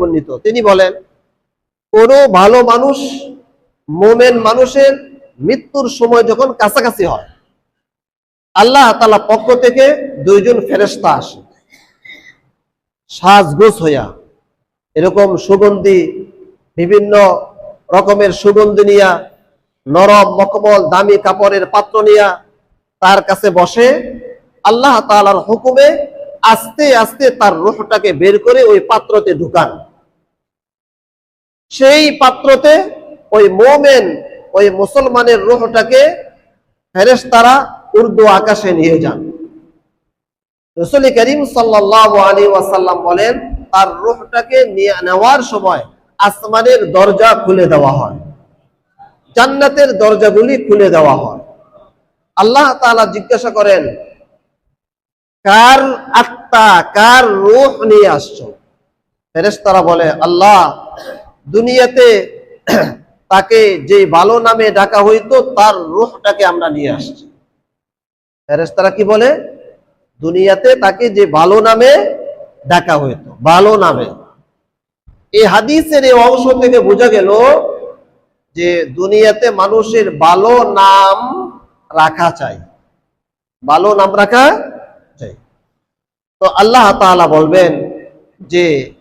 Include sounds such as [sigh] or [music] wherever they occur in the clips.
বর্ণিত। তিনি বলেন, কোন ভালো মানুষ, মোমেন মানুষের মৃত্যুর সময় যখন কাছাকাছি হয়, আল্লাহ তালা পক্ষ থেকে দুইজন ফেরেশতা আসে। সাজগোজ হইয়া এরকম সুগন্ধি, বিভিন্ন রকমের সুগন্ধি নিয়া, নরম, মকমল, দামি কাপড়ের পাত্র নিয়া তার কাছে বসে আল্লাহ তাআলার হুকুমে আস্তে আস্তে তার রোহটাকে বের করে ওই পাত্রতে ঢুকান। সেই পাত্রতে ওই মোমেন, ওই মুসলমানের রুহটাকে ফেরেশতারা উর্দু আকাশে নিয়ে যান। রসুল করিম সাল্লাহ আলী ওয়াসাল্লাম বলেন, তার রোহটাকে নিয়ে নেওয়ার সময় আসমানের দরজা খুলে দেওয়া হয়, জান্নাতের দরজাগুলি খুলে দেওয়া হয়। আল্লাহ তাআলা জিজ্ঞাসা করেন কার আত্মা, কার রূহ নিয়ে আসছো? ফেরেশতারা বলে, আল্লাহ, দুনিয়াতে [clears throat] তাকে যে ভালো নামে ডাকা হইতো, তার রূহটাকে আমরা নিয়ে আসছি। ফেরেশতারা কি বলে? দুনিয়াতে তাকে যে ভালো নামে ডাকা হইতো, ভালো নামে। এই হাদিসের এই অংশ থেকে বোঝা গেল যে দুনিয়াতে মানুষের ভালো নাম রাখা চাই। ভালো নাম রাখা তো আল্লাহ তালা বলবেন যে,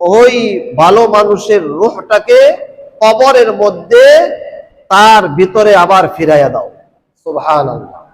ওই ভালো মানুষের রোহটাকে কবরের মধ্যে তার ভিতরে আবার ফিরাইয়া দাও। সুবহানাল্লাহ।